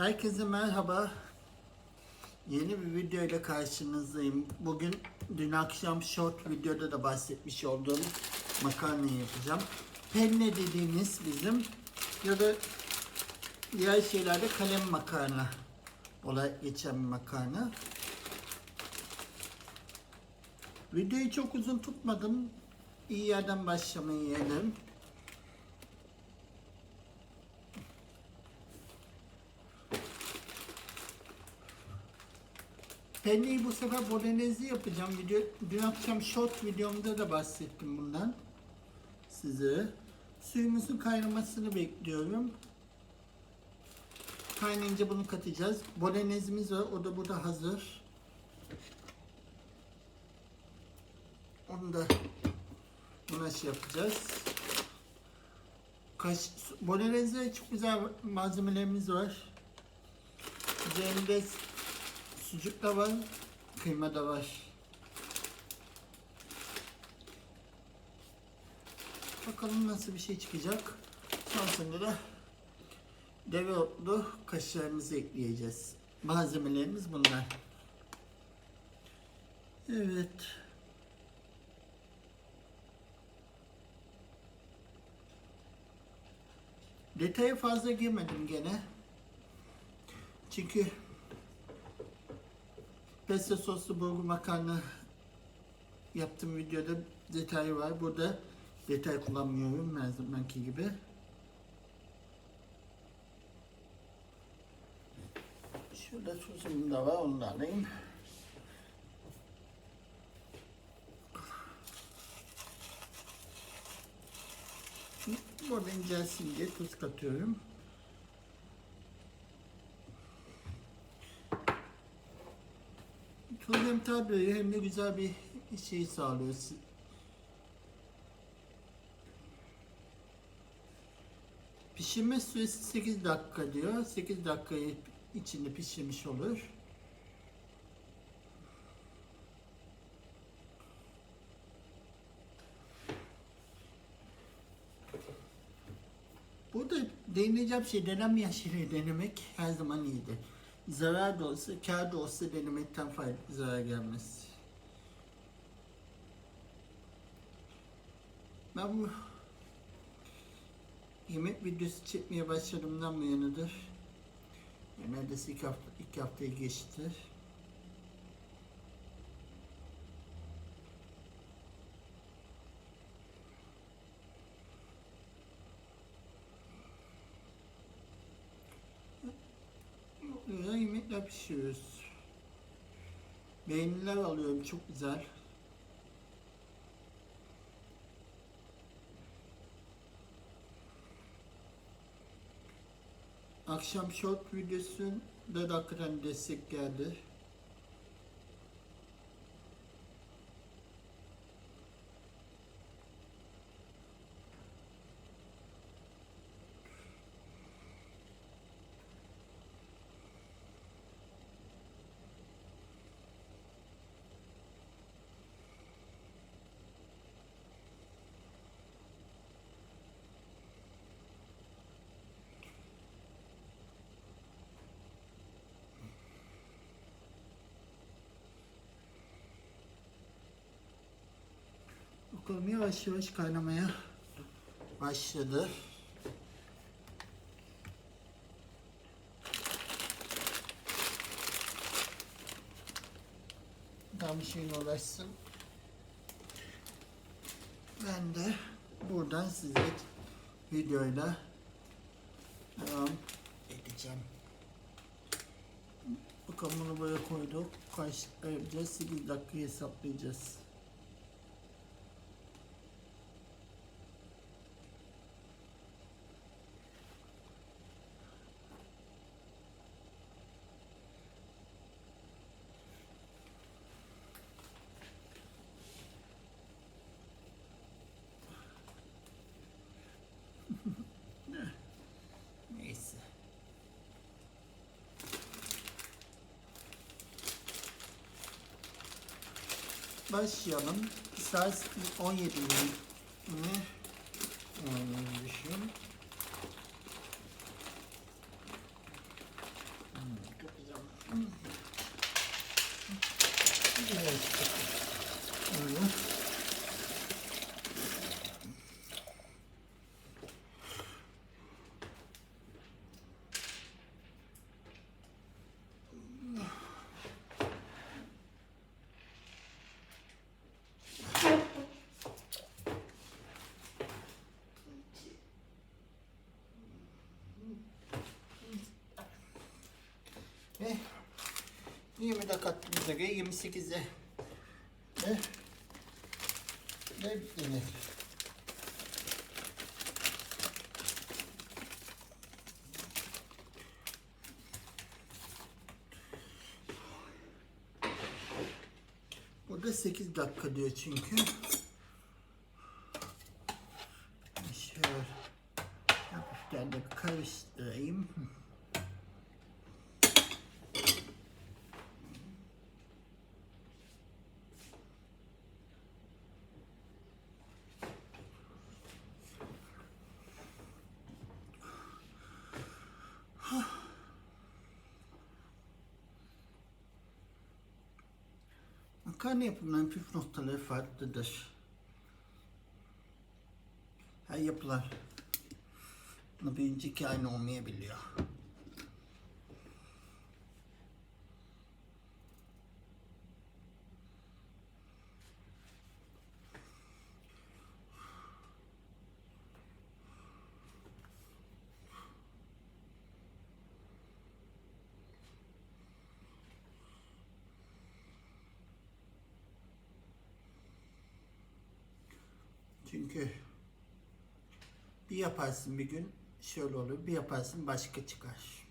Herkese merhaba. Yeni bir video ile karşınızdayım. Bugün dün akşam short videoda da bahsetmiş olduğum makarnayı yapacağım. Penne dediğimiz bizim ya da diğer şeylerde kalem makarna olarak geçen bir makarna. Videoyu çok uzun tutmadım. İyi yerden başlamayı yeğlerim. Penneyi bu sefer bolognese yapacağım. Video, dün akşam short videomda da bahsettim bundan size. Suyumuzun kaynamasını bekliyorum. Kaynayınca bunu katacağız. Bolognesemiz var. O da burada hazır. Onu da buna şey yapacağız. Kaş, bolognese çok güzel malzemelerimiz var. Üzerinde Sucuk da var, kıyma da var. Bakalım nasıl bir şey çıkacak. Sonrasında da deve otlu kaşarımızı ekleyeceğiz. Malzemelerimiz bunlar. Evet. Detaya fazla girmedim gene. Çünkü pesto soslu bulgur makarna yaptığım videoda detay var. Burada detay kullanmıyorum her gibi. Şurada tuzum da var onu da alayım. Burada incelsin diye tuz katıyorum. Tuz hem de güzel bir şey sağlıyor. Pişirme süresi 8 dakika diyor. 8 dakika içinde pişirmiş olur. Burada deneyeceğim şey denenmeyen şeyleri denemek her zaman iyidir. Zarar da olsa, kar da olsa denemekten fayda, zarar gelmez. Ben bu yemek videosu çekmeye başladığımdan bu yanıdır. Yani neredeyse iki, hafta, iki haftayı geçti. Yemekler pişiriyoruz. Beğeniler alıyorum çok güzel. Akşam short videosunda da hakikaten destek geldi. Bakalım yavaş yavaş kaynamaya başladı. Tam şeyin ulaşsın. Ben de buradan size videoyla devam edeceğim. Bakalım bunu böyle koyduk. Kaç yapacağız? 8 dakika hesaplayacağız. başlayalım. Size 17 mi? Almışım. Evet. Evet. 20 dakika attığımıza göre 28'e ve ve denir. Burada 8 dakika diyor çünkü. Şöyle hafiften de bir karıştırayım. Makarna yapımının püf noktaları farklıdır. Her yapılar ama bir önceki aynı olmayabiliyor. Çünkü bir yaparsın bir gün şöyle olur, bir yaparsın başka çıkar.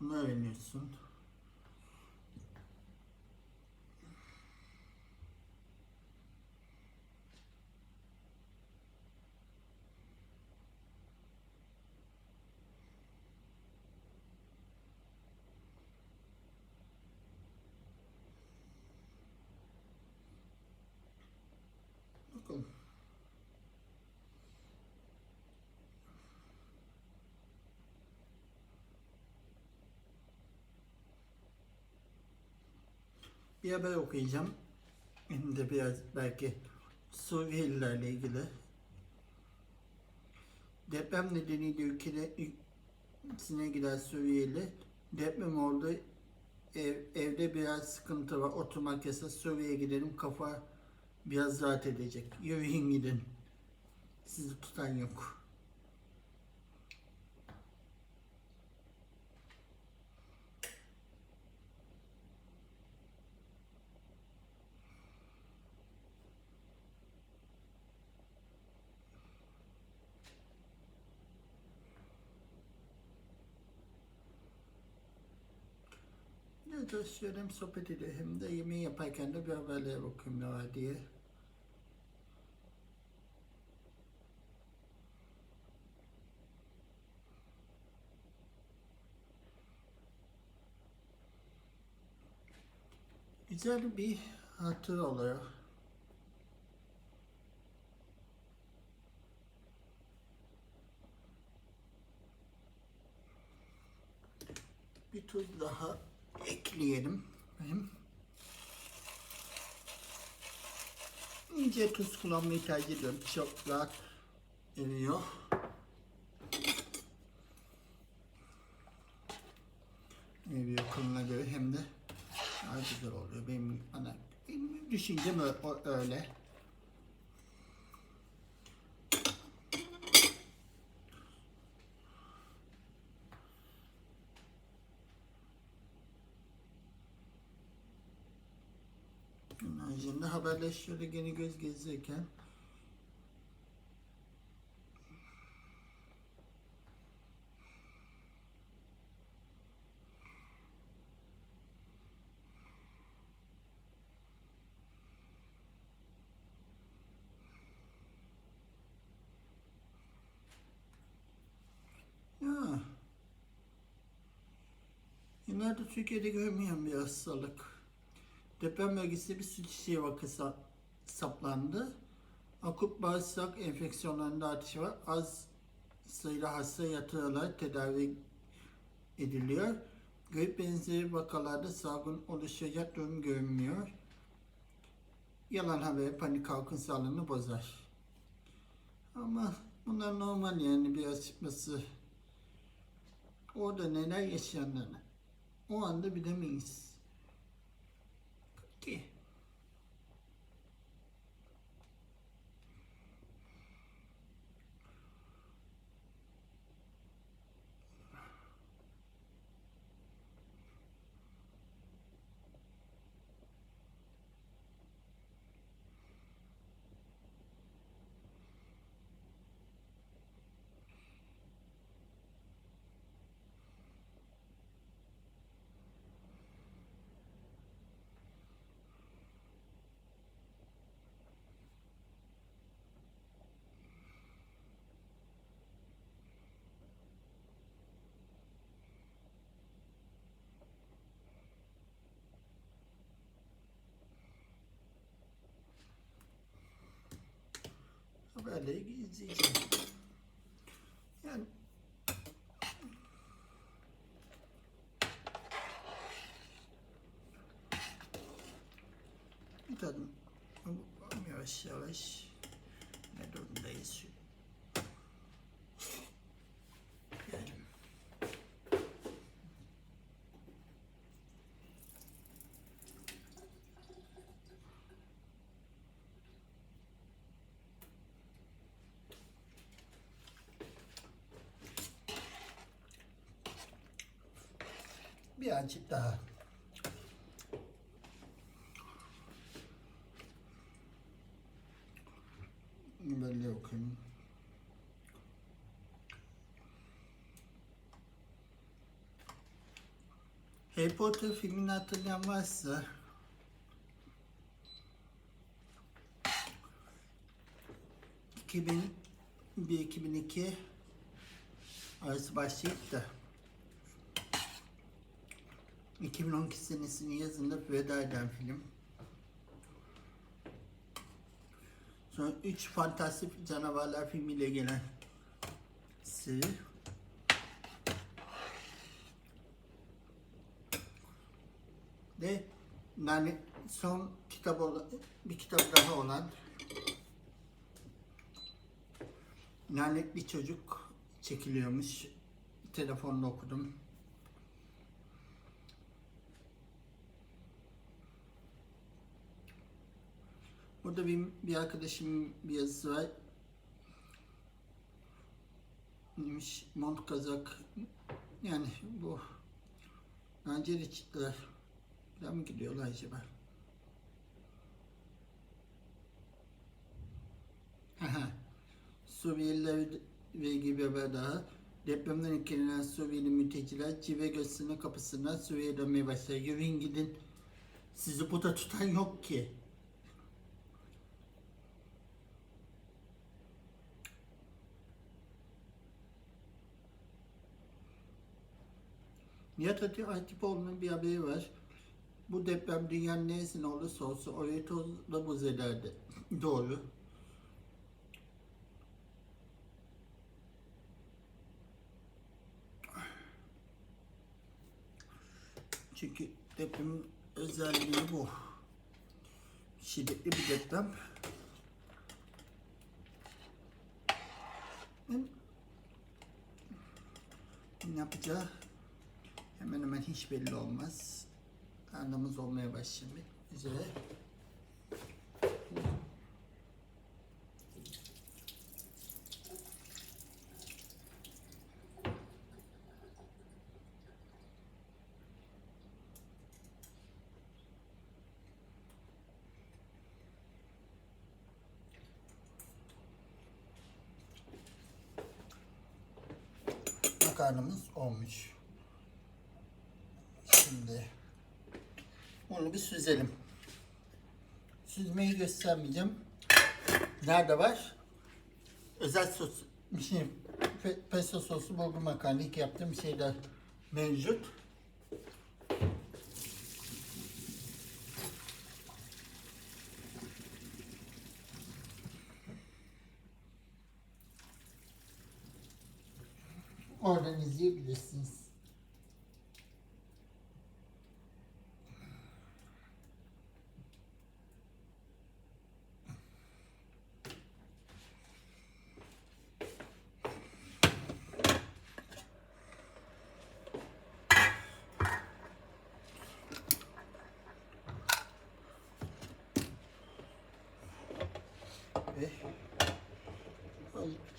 Bunu öğreniyorsun. Bakalım. Bir haber okuyacağım. Hem de biraz belki Suriyelilerle ilgili. Deprem nedeniyle ülkede ülkesine giden Suriyeli deprem oldu. Ev, evde biraz sıkıntı var. Oturmak yasak. Suriye'ye gidelim. Kafa biraz rahat edecek. Yürüyün gidin. Sizi tutan yok. Ne de şöyle hem sohbet ediyor de yemeği yaparken de bir haberlere bakıyorum ne var diye. Güzel bir hatıra oluyor. Bir tuz daha ekleyelim. Hem ince tuz kullanmayı tercih ediyorum. Çok rahat eriyor. Eriyor kılına göre hem de daha güzel oluyor. Benim ana benim düşüncem öyle. Sonra haberleşiyordu gene göz gezerken. Ya. Genelde Türkiye'de görmeyen bir hastalık. Deprem bölgesinde bir su çiçeği vakası saplandı. Akut bağırsak enfeksiyonlarında artış var. Az sayıda hasta yatırılarak tedavi ediliyor. Grip benzeri vakalarda salgın oluşacak durum görünmüyor. Yalan haber panik halkın sağlığını bozar. Ama bunlar normal yani bir açıkması. Orada neler yaşayanlarını o anda bilemeyiz. Ki. Haberleri izleyeceğim. Yani bir tadım yavaş yavaş ne durumdayız? Yani birazcık daha. Böyle okuyayım. Harry Potter filmini hatırlayan varsa ...2001-2002 arası başlayıp da 2012 senesinin yazında veda eden film. Sonra 3 fantastik canavarlar filmiyle gelen seri. Ve yani son kitap olan, bir kitap daha olan Lanetli Çocuk çekiliyormuş. Telefonda okudum. Burada bir, bir arkadaşımın bir yazısı var. Neymiş? Mont kazak. Yani bu Nanceri çitler. Buradan mı gidiyorlar acaba? Suriyeliler ve gibi haber daha. Depremden etkilenen Suriyeli mülteciler Cive Göğsü'nün kapısından Suriye'ye dönmeye başlar. Yürüyün gidin. Sizi burada tutan yok ki. Nihat Ati Atipoğlu'nun bir haberi var. Bu deprem dünyanın neresinde olursa olsun orayı tozla buz ederdi. Doğru. Çünkü depremin özelliği bu. Şiddetli bir deprem. Ne yapacağı hemen hemen hiç belli olmaz. Karnımız olmaya başlamak üzere. Makarnamız olmuş. Bunu bir süzelim. Süzmeyi göstermeyeceğim. Nerede var? Özel sos, bir şey, pe, pesto sosu bulgur makarna ilk yaptığım şeyler mevcut. Oradan izleyebilirsiniz.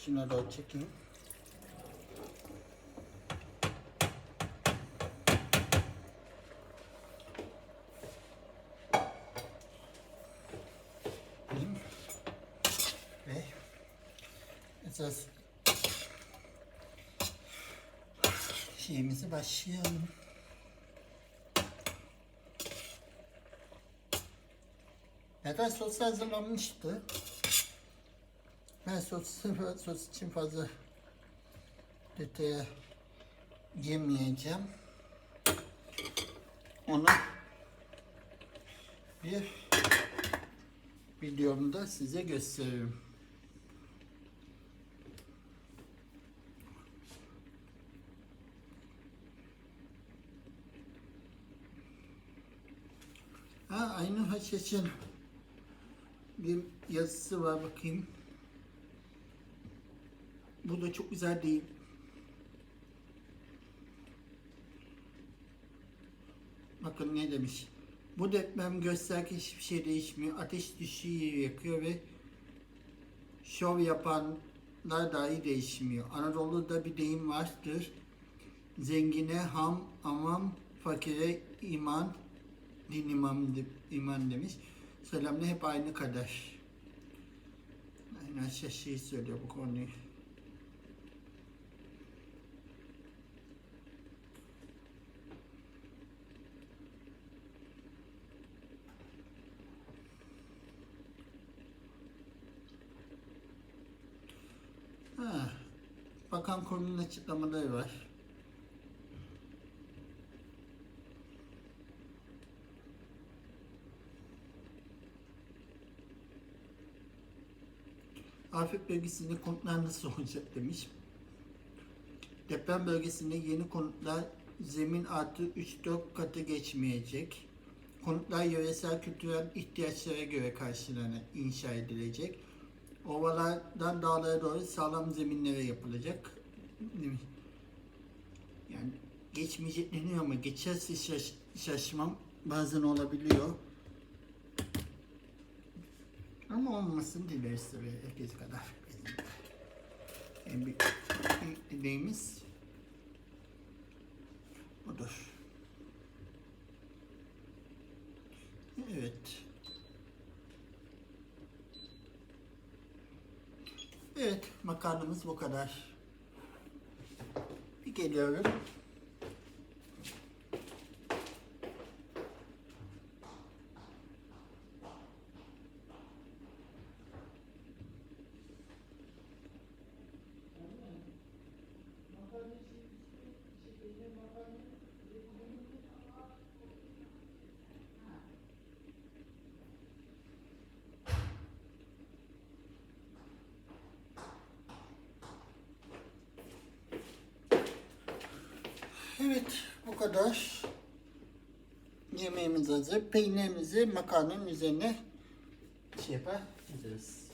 İçine doğru çekeyim. Ve şeyimizi başlayalım. Neden sos hazırlanmıştı? Ben sos, için fazla detaya girmeyeceğim. Onu bir videomda size gösteririm. Ha, aynı haşhaşın bir yazısı var bakayım. Bu da çok güzel değil. Bakın ne demiş. Bu deprem gösterge hiçbir şey değişmiyor. Ateş düşüyor yakıyor ve şov yapanlar dahi değişmiyor. Anadolu'da bir deyim vardır. Zengine ham amam, fakire iman, din imam de- iman demiş. Selamla hep aynı kadar. Aynen şaşıyı söylüyor bu konuyu. Ha, bakan konunun açıklamaları var. Afet bölgesinde konutlar nasıl olacak demiş. Deprem bölgesinde yeni konutlar zemin artı 3-4 katı geçmeyecek. Konutlar yöresel kültürel ihtiyaçlara göre karşılana inşa edilecek. Ovalardan dağlara doğru sağlam zeminlere yapılacak. Yani geçmeyecek deniyor ama geçerse şaş- şaşmam bazen olabiliyor. Ama olmasın dileriz tabii herkes kadar. En büyük dileğimiz budur. Evet. Evet, makarnamız bu kadar. Bir geliyorum. Evet, bu kadar. Yemeğimiz hazır. Peynirimizi makarnanın üzerine şey yapabiliriz.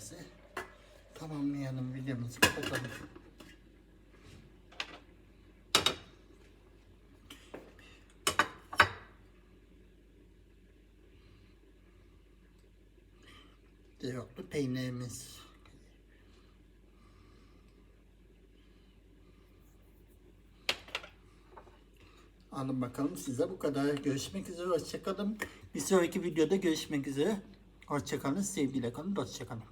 Şeyimizi tamamlayalım videomuzu kapatalım. Dereotlu peynirimiz. Alın bakalım size bu kadar. Görüşmek üzere. Hoşçakalın. Bir sonraki videoda görüşmek üzere. Hoşçakalın. Sevgiyle kalın. Hoşçakalın.